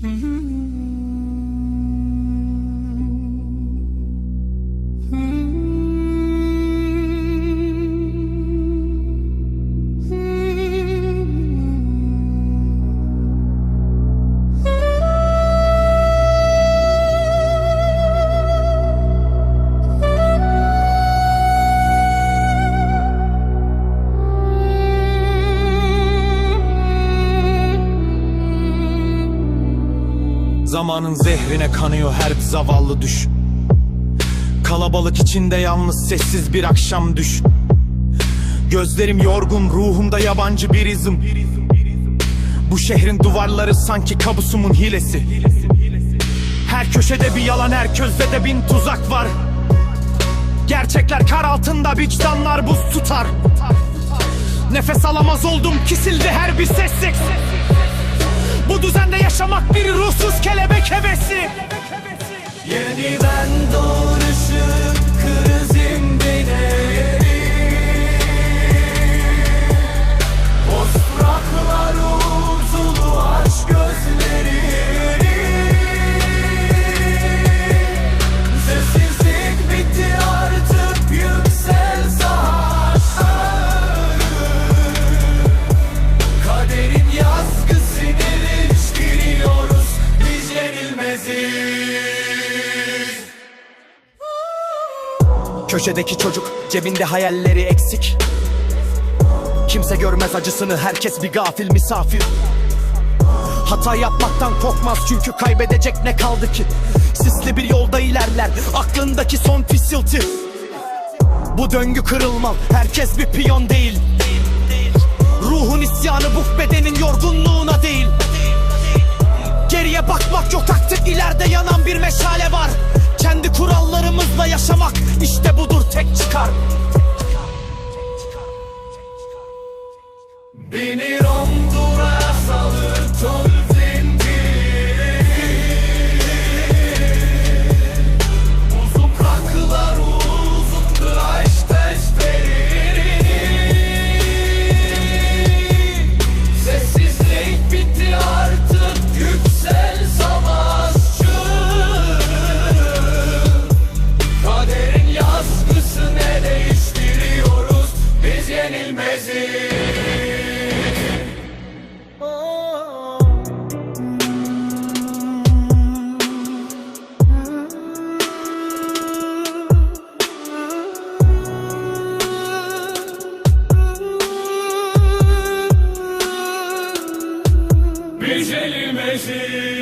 Mm-hmm. Mm-hmm. Zamanın zehrine kanıyor her bir zavallı düş. Kalabalık içinde yalnız sessiz bir akşam düş. Gözlerim yorgun ruhumda yabancı bir izim. Bu şehrin duvarları sanki kabusumun hilesi. Her köşede bir yalan her közde de bin tuzak var. Gerçekler kar altında vicdanlar buz tutar. Nefes alamaz oldum kisildi her bir sessek Bu düzende yaşamak Köşedeki çocuk cebinde hayalleri eksik. Kimse görmez acısını herkes bir gafil misafir. Hata yapmaktan korkmaz çünkü kaybedecek ne kaldı ki? Sisli bir yolda ilerler aklındaki son fısıltı Bu döngü kırılmaz herkes bir piyon değil. Ruhun isyanı bu bedenin yorgunluğuna değil. Geriye bakmak yok artık ileride yanan bir meşale var Kendi kurallarımızla yaşamak işte budur tek çıkar yenilmeziz Biz yenilmeziz